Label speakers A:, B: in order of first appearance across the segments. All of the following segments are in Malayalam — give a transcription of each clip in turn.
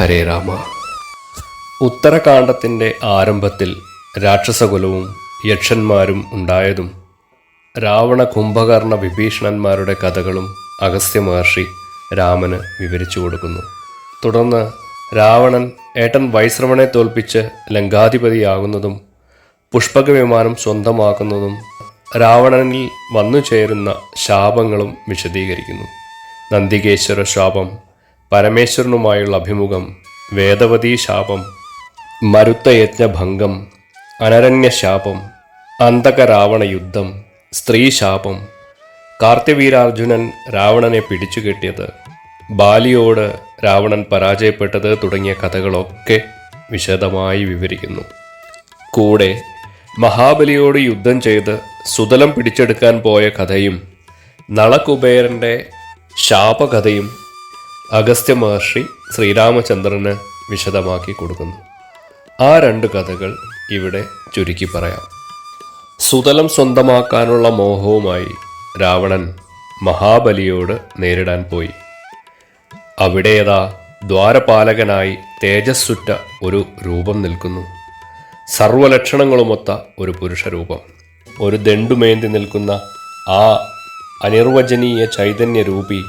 A: ഹരേ രാമ. ഉത്തരകാണ്ഡത്തിന്റെ ആരംഭത്തിൽ രാക്ഷസകുലവും യക്ഷന്മാരും ഉണ്ടായതും രാവണ കുംഭകർണ വിഭീഷണന്മാരുടെ കഥകളും അഗസ്ത്യ മഹർഷി രാമന് വിവരിച്ചു കൊടുക്കുന്നു. തുടർന്ന് രാവണൻ ഏട്ടൻ വൈശ്രവണെ തോൽപ്പിച്ച് ലങ്കാധിപതിയാകുന്നതും പുഷ്പക വിമാനം സ്വന്തമാക്കുന്നതും രാവണനിൽ വന്നു ചേരുന്ന ശാപങ്ങളും വിശദീകരിക്കുന്നു. നന്ദികേശ്വര ശാപം പരമേശ്വരനുമായുള്ള അഭിമുഖം വേദവതി ശാപം മരുത്തയജ്ഞഭംഗം അനരണ്യശാപം അന്തകരാവണ യുദ്ധം സ്ത്രീശാപം കാർത്തിവീരാർജുനൻ രാവണനെ പിടിച്ചുകെട്ടിയത് ബാലിയോട് രാവണൻ പരാജയപ്പെട്ടത് തുടങ്ങിയ കഥകളൊക്കെ വിശദമായി വിവരിക്കുന്നു. കൂടെ മഹാബലിയോട് യുദ്ധം ചെയ്ത് സുതലം പിടിച്ചെടുക്കാൻ പോയ കഥയും നളകുബേരന്റെ ശാപകഥയും അഗസ്ത്യ മഹർഷി ശ്രീരാമചന്ദ്രന് വിശദമാക്കി കൊടുക്കുന്നു. ആ രണ്ട് കഥകൾ ഇവിടെ ചുരുക്കി പറയാം. സുതലം സ്വന്തമാക്കാനുള്ള മോഹവുമായി രാവണൻ മഹാബലിയോട് നേരിടാൻ പോയി. അവിടേതാ ദ്വാരപാലകനായി തേജസ്സുറ്റ ഒരു രൂപം നിൽക്കുന്നു. സർവലക്ഷണങ്ങളുമൊത്ത ഒരു പുരുഷരൂപം. ഒരു ദണ്ടുമേന്തി നിൽക്കുന്ന ആ അനിർവചനീയ ചൈതന്യരൂപി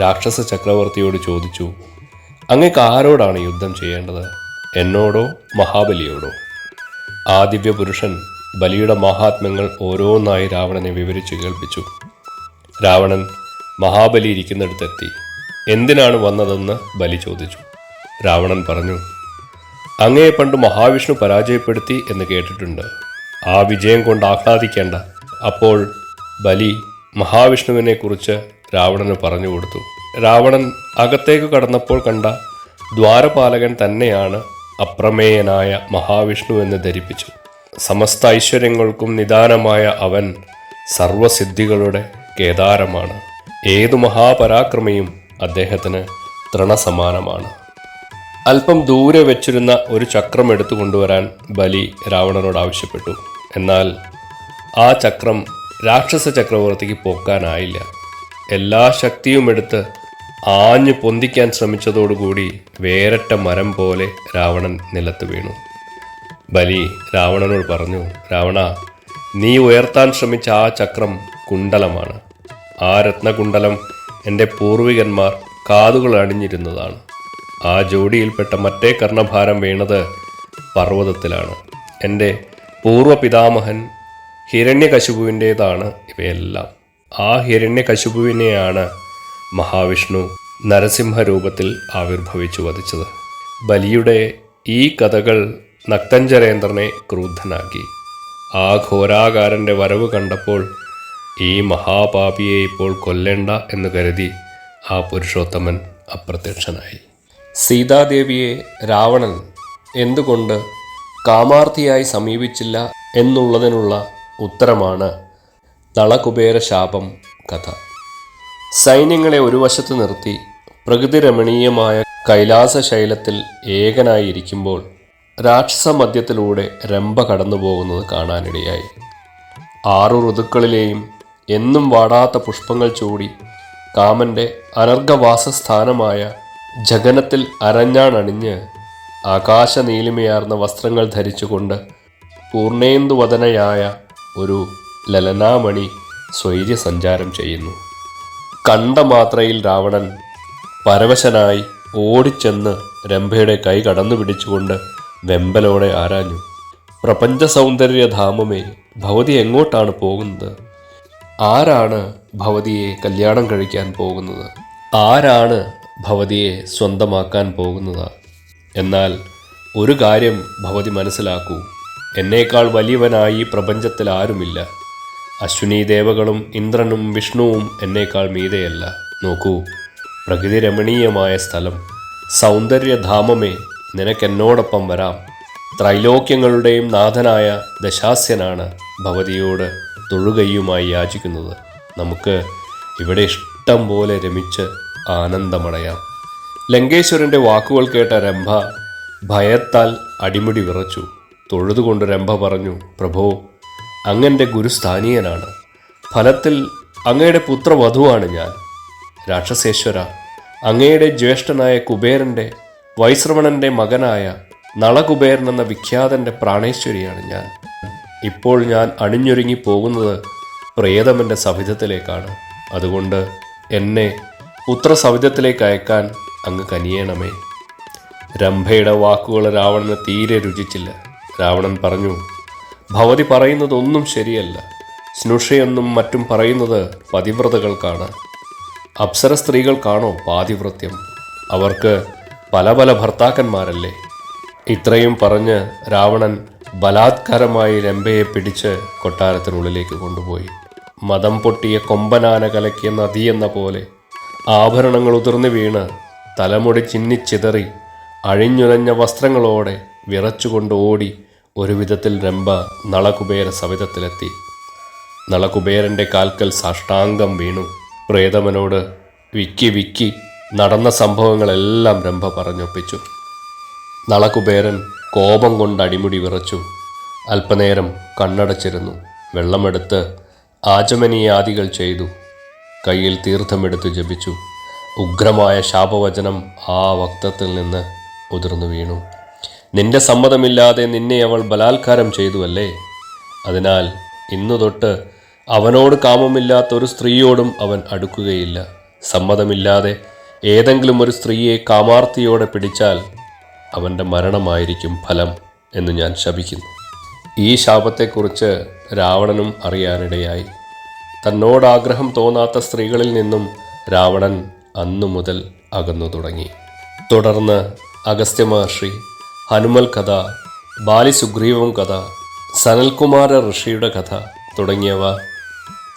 A: രാക്ഷസ ചക്രവർത്തിയോട് ചോദിച്ചു അങ്ങേക്ക് ആരോടാണ് യുദ്ധം ചെയ്യേണ്ടത്? എന്നോടോ മഹാബലിയോടോ? ആ ദിവ്യപുരുഷൻ ബലിയുടെ മഹാത്മ്യങ്ങൾ ഓരോന്നായി രാവണനെ വിവരിച്ചു കേൾപ്പിച്ചു. രാവണൻ മഹാബലി ഇരിക്കുന്നിടത്തെത്തി. എന്തിനാണ് വന്നതെന്ന്? ബലി ചോദിച്ചു. രാവണൻ പറഞ്ഞു അങ്ങയെ പണ്ട് മഹാവിഷ്ണു പരാജയപ്പെടുത്തി എന്ന് കേട്ടിട്ടുണ്ട്. ആ വിജയം കൊണ്ട് ആഹ്ലാദിക്കേണ്ട. അപ്പോൾ ബലി മഹാവിഷ്ണുവിനെക്കുറിച്ച് രാവണന് പറഞ്ഞു കൊടുത്തു. രാവണൻ അകത്തേക്ക് കടന്നപ്പോൾ കണ്ട ദ്വാരപാലകൻ തന്നെയാണ് അപ്രമേയനായ മഹാവിഷ്ണു എന്ന് ധരിപ്പിച്ചു. സമസ്ത ഐശ്വര്യങ്ങൾക്കും നിദാനമായ അവൻ സർവസിദ്ധികളുടെ കേദാരമാണ്. ഏതു മഹാപരാക്രമിയും അദ്ദേഹത്തിന് തൃണസമാനമാണ്. അല്പം ദൂരെ വെച്ചിരുന്ന ഒരു ചക്രം എടുത്തു കൊണ്ടുവരാൻ ബലി രാവണനോട് ആവശ്യപ്പെട്ടു. എന്നാൽ ആ ചക്രം രാക്ഷസ ചക്രവർത്തിക്ക് പോക്കാനായില്ല. എല്ലാ ശക്തിയും എടുത്ത് ആഞ്ഞു പൊന്തിക്കാൻ ശ്രമിച്ചതോടുകൂടി വേരറ്റ മരം പോലെ രാവണൻ നിലത്ത് വീണു. ബലി രാവണനോട് പറഞ്ഞു രാവണ നീ ഉയർത്താൻ ശ്രമിച്ച ആ ചക്രം കുണ്ടലമാണ് ആ രത്നകുണ്ടലം എന്റെ പൂർവികന്മാർ കാതുകൾ അണിഞ്ഞിരുന്നതാണ്. ആ ജോഡിയിൽപ്പെട്ട മറ്റേ കർണഭാരം വീണത് പർവതത്തിലാണ്. എന്റെ പൂർവപിതാമഹൻ ഹിരണ്യകശുപുവിന്റേതാണ് ഇവയെല്ലാം. ആ ഹിരണ്യകശുപുവിനെയാണ് മഹാവിഷ്ണു നരസിംഹ രൂപത്തിൽ ആവിർഭവിച്ചു വധിച്ചത്. ബലിയുടെ ഈ കഥകൾ നക്തഞ്ചരേന്ദ്രനെ ക്രൂദ്ധനാക്കി. ആ ഘോരാകാരന്റെ വരവ് കണ്ടപ്പോൾ ഈ മഹാപാപിയെ ഇപ്പോൾ കൊല്ലേണ്ട എന്ന് കരുതി ആ പുരുഷോത്തമൻ അപ്രത്യക്ഷനായി. സീതാദേവിയെ രാവണൻ എന്തുകൊണ്ട് കാമാർത്ഥിയായി സമീപിച്ചില്ല എന്നുള്ളതിനുള്ള ഉത്തരമാണ് നളകുബേര ശാപം കഥ. സൈന്യങ്ങളെ ഒരു വശത്ത് നിർത്തി പ്രകൃതി രമണീയമായ കൈലാസശൈലത്തിൽ ഏകനായിരിക്കുമ്പോൾ രാക്ഷസ മധ്യത്തിലൂടെ രംഭ കടന്നു പോകുന്നത് കാണാനിടയായി. ആറു ഋതുക്കളിലെയും എന്നും വാടാത്ത പുഷ്പങ്ങൾ ചൂടി കാമന്റെ അനർഘവാസസ്ഥാനമായ ജഗനത്തിൽ അരഞ്ഞാണണിഞ്ഞ് ആകാശനീലിമയാർന്ന വസ്ത്രങ്ങൾ ധരിച്ചുകൊണ്ട് പൂർണേന്ദുവദനയായ ഒരു ലലനാമണി സ്വൈര്യസഞ്ചാരം ചെയ്യുന്നു. കണ്ട മാത്രയിൽ രാവണൻ പരവശനായി ഓടിച്ചെന്ന് രംഭയുടെ കൈ കടന്നു പിടിച്ചുകൊണ്ട് വെമ്പലോടെ ആരാഞ്ഞു. പ്രപഞ്ച സൗന്ദര്യധാമമേ ഭവതി എങ്ങോട്ടാണ് പോകുന്നത്? ആരാണ് ഭവതിയെ കല്യാണം കഴിക്കാൻ പോകുന്നത്? ആരാണ് ഭവതിയെ സ്വന്തമാക്കാൻ പോകുന്നത്? എന്നാൽ ഒരു കാര്യം ഭവതി മനസ്സിലാക്കൂ. എന്നേക്കാൾ വലിയവനായി പ്രപഞ്ചത്തിൽ ആരുമില്ല. അശ്വിനി ദേവകളും ഇന്ദ്രനും വിഷ്ണുവും എന്നേക്കാൾ മീതെയല്ല. നോക്കൂ പ്രകൃതി രമണീയമായ സ്ഥലം. സൗന്ദര്യധാമമേ നിനക്കെന്നോടൊപ്പം വരാം. ത്രൈലോക്യങ്ങളുടെയും നാഥനായ ദശാസ്യനാണ് ഭവതിയോട് തൊഴുകയുമായി യാചിക്കുന്നത്. നമുക്ക് ഇവിടെ ഇഷ്ടം പോലെ രമിച്ച് ആനന്ദമടയാം. ലങ്കേശ്വരന്റെ വാക്കുകൾ കേട്ട രംഭ ഭയത്താൽ അടിമുടി വിറച്ചു. തൊഴുതുകൊണ്ട് രംഭ പറഞ്ഞു പ്രഭോ അങ്ങന്റെ ഗുരുസ്ഥാനീയനാണ് ഫലത്തിൽ അങ്ങയുടെ പുത്രവധുവാണ് ഞാൻ. രാക്ഷസേശ്വര അങ്ങയുടെ ജ്യേഷ്ഠനായ കുബേരന്റെ വൈശ്രവണന്റെ മകനായ നളകുബേരൻ എന്ന വിഖ്യാതന്റെ പ്രാണേശ്വരിയാണ് ഞാൻ. ഇപ്പോൾ ഞാൻ അണിഞ്ഞൊരുങ്ങി പോകുന്നത് പ്രേതമന്റെ സവിധത്തിലേക്കാണ്. അതുകൊണ്ട് എന്നെ പുത്രസവിധത്തിലേക്ക് അയക്കാൻ അങ്ങ് കനിയേണമേ. രംഭയുടെ വാക്കുകൾ രാവണന് തീരെ രുചിച്ചില്ല. രാവണൻ പറഞ്ഞു ഭവതി പറയുന്നതൊന്നും ശരിയല്ല. സ്നുഷയെന്നും മറ്റും പറയുന്നത് പതിവ്രതകൾക്കാണ്. അപ്സര സ്ത്രീകൾക്കാണോ പാതിവ്രത്യം? അവർക്ക് പല പല ഭർത്താക്കന്മാരല്ലേ? ഇത്രയും പറഞ്ഞ് രാവണൻ ബലാത്കാരമായി രംഭയെ പിടിച്ച് കൊട്ടാരത്തിനുള്ളിലേക്ക് കൊണ്ടുപോയി. മതം പൊട്ടിയ കൊമ്പനാന കലക്കിയ നദിയെന്ന പോലെ ആഭരണങ്ങൾ ഉതിർന്നു വീണ് തലമുടി ചിന്നിച്ചിതറി അഴിഞ്ഞുരഞ്ഞ വസ്ത്രങ്ങളോടെ വിറച്ചുകൊണ്ട് ഓടി ഒരു വിധത്തിൽ രംഭ നളകുബേര സവിധത്തിലെത്തി. നളകുബേരന്റെ കാൽക്കൽ സാഷ്ടാംഗം വീണു. പ്രേതമനോട് വിക്കി വിക്കി നടന്ന സംഭവങ്ങളെല്ലാം രംഭ പറഞ്ഞൊപ്പിച്ചു. നളകുബേരൻ കോപം കൊണ്ട് അടിമുടി വിറച്ചു. അല്പനേരം കണ്ണടച്ചിരുന്നു. വെള്ളമെടുത്ത് ആചമനീയാദികൾ ചെയ്തു. കയ്യിൽ തീർത്ഥമെടുത്ത് ജപിച്ചു. ഉഗ്രമായ ശാപവചനം ആ വക്തത്തിൽ നിന്ന് ഉതിർന്നു വീണു. നിന്റെ സമ്മതമില്ലാതെ നിന്നെ അവൾ ബലാത്കാരം ചെയ്തുവല്ലേ? അതിനാൽ ഇന്നു തൊട്ട് അവനോട് കാമമില്ലാത്ത ഒരു സ്ത്രീയോടും അവൻ അടുക്കുകയില്ല. സമ്മതമില്ലാതെ ഏതെങ്കിലും ഒരു സ്ത്രീയെ കാമാർത്തിയോടെ പിടിച്ചാൽ അവന്റെ മരണമായിരിക്കും ഫലം എന്ന് ഞാൻ ശപിക്കുന്നു. ഈ ശാപത്തെക്കുറിച്ച് രാവണനും അറിയാനിടയായി. തന്നോട് ആഗ്രഹം തോന്നാത്ത സ്ത്രീകളിൽ നിന്നും രാവണൻ അന്നു മുതൽ അകന്നു തുടങ്ങി. തുടർന്ന് അഗസ്ത്യ മഹർഷി ഹനുമൽ കഥ ബാലിസുഗ്രീവം കഥ സനൽകുമാര ഋഷിയുടെ കഥ തുടങ്ങിയവ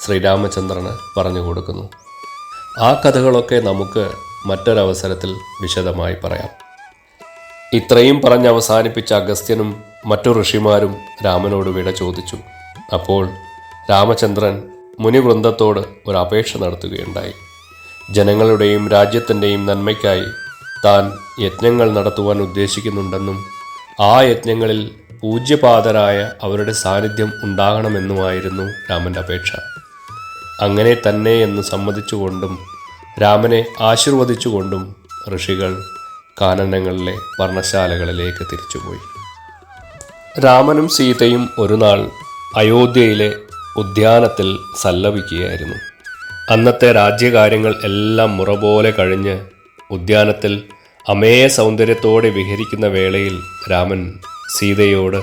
A: ശ്രീരാമചന്ദ്രന് പറഞ്ഞു കൊടുക്കുന്നു. ആ കഥകളൊക്കെ നമുക്ക് മറ്റൊരവസരത്തിൽ വിശദമായി പറയാം. ഇത്രയും പറഞ്ഞ് അവസാനിപ്പിച്ച അഗസ്ത്യനും മറ്റു ഋഷിമാരും രാമനോട് വിട ചോദിച്ചു. അപ്പോൾ രാമചന്ദ്രൻ മുനിവൃന്ദത്തോട് ഒരു അപേക്ഷ നടത്തുകയുണ്ടായി. ജനങ്ങളുടെയും രാജ്യത്തിന്റെയും നന്മയ്ക്കായി താൻ യജ്ഞങ്ങൾ നടത്തുവാൻ ഉദ്ദേശിക്കുന്നുണ്ടെന്നും ആ യജ്ഞങ്ങളിൽ പൂജ്യപാതരായ അവരുടെ സാന്നിധ്യം ഉണ്ടാകണമെന്നുമായിരുന്നു രാമന്റെ അപേക്ഷ. അങ്ങനെ തന്നെ എന്ന് സമ്മതിച്ചുകൊണ്ടും രാമനെ ആശീർവദിച്ചുകൊണ്ടും ഋഷികൾ കാനനങ്ങളിലെ വർണശാലകളിലേക്ക് തിരിച്ചുപോയി. രാമനും സീതയും ഒരു നാൾ അയോധ്യയിലെ ഉദ്യാനത്തിൽ സല്ലപിക്കുകയായിരുന്നു. അന്നത്തെ രാജ്യകാര്യങ്ങൾ എല്ലാം മുറ പോലെ കഴിഞ്ഞ് ഉദ്യാനത്തിൽ അമേയ സൗന്ദര്യത്തോടെ വിഹരിക്കുന്ന വേളയിൽ രാമൻ സീതയോട്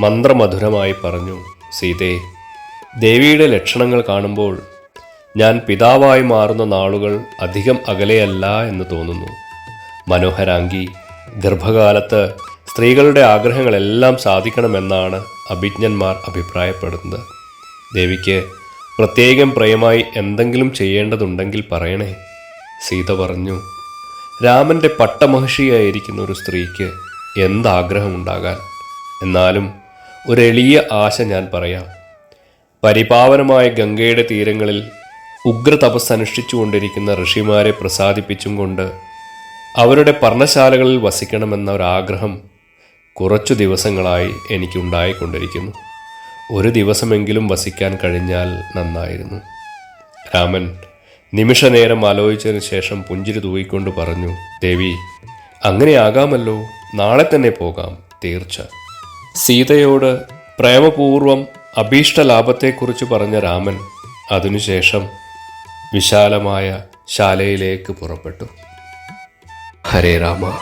A: മന്ത്രമധുരമായി പറഞ്ഞു സീതേ ദേവിയുടെ ലക്ഷണങ്ങൾ കാണുമ്പോൾ ഞാൻ പിതാവായി മാറുന്ന നാളുകൾ അധികം അകലെയല്ല എന്ന് തോന്നുന്നു. മനോഹരാംഗി ഗർഭകാലത്ത് സ്ത്രീകളുടെ ആഗ്രഹങ്ങളെല്ലാം സാധിക്കണമെന്നാണ് അഭിജ്ഞന്മാർ അഭിപ്രായപ്പെടുന്നത്. ദേവിക്ക് പ്രത്യേകം പ്രയമായി എന്തെങ്കിലും ചെയ്യേണ്ടതുണ്ടെങ്കിൽ പറയണേ. സീത പറഞ്ഞു രാമന്റെ പട്ടമഹർഷിയായിരിക്കുന്ന ഒരു സ്ത്രീക്ക് എന്താഗ്രഹമുണ്ടാകാൻ? എന്നാലും ഒരെളിയ ആശ ഞാൻ പറയാം. പരിപാവനമായ ഗംഗയുടെ തീരങ്ങളിൽ ഉഗ്ര തപസ് അനുഷ്ഠിച്ചുകൊണ്ടിരിക്കുന്ന ഋഷിമാരെ പ്രസാദിപ്പിച്ചും കൊണ്ട് അവരുടെ പർണശാലകളിൽ വസിക്കണമെന്ന ഒരാഗ്രഹം കുറച്ചു ദിവസങ്ങളായി എനിക്കുണ്ടായിക്കൊണ്ടിരിക്കുന്നു. ഒരു ദിവസമെങ്കിലും വസിക്കാൻ കഴിഞ്ഞാൽ നന്നായിരുന്നു. രാമൻ നിമിഷനേരം ആലോചിച്ചതിന് ശേഷം പുഞ്ചിരി തൂയിക്കൊണ്ട് പറഞ്ഞു ദേവി അങ്ങനെയാകാമല്ലോ. നാളെ തന്നെ പോകാം തീർച്ച. സീതയോട് പ്രേമപൂർവം അഭീഷ്ട ലാഭത്തെക്കുറിച്ച് പറഞ്ഞ രാമൻ അതിനുശേഷം വിശാലമായ ശാലയിലേക്ക് പുറപ്പെട്ടു. ഹരേ രാമ.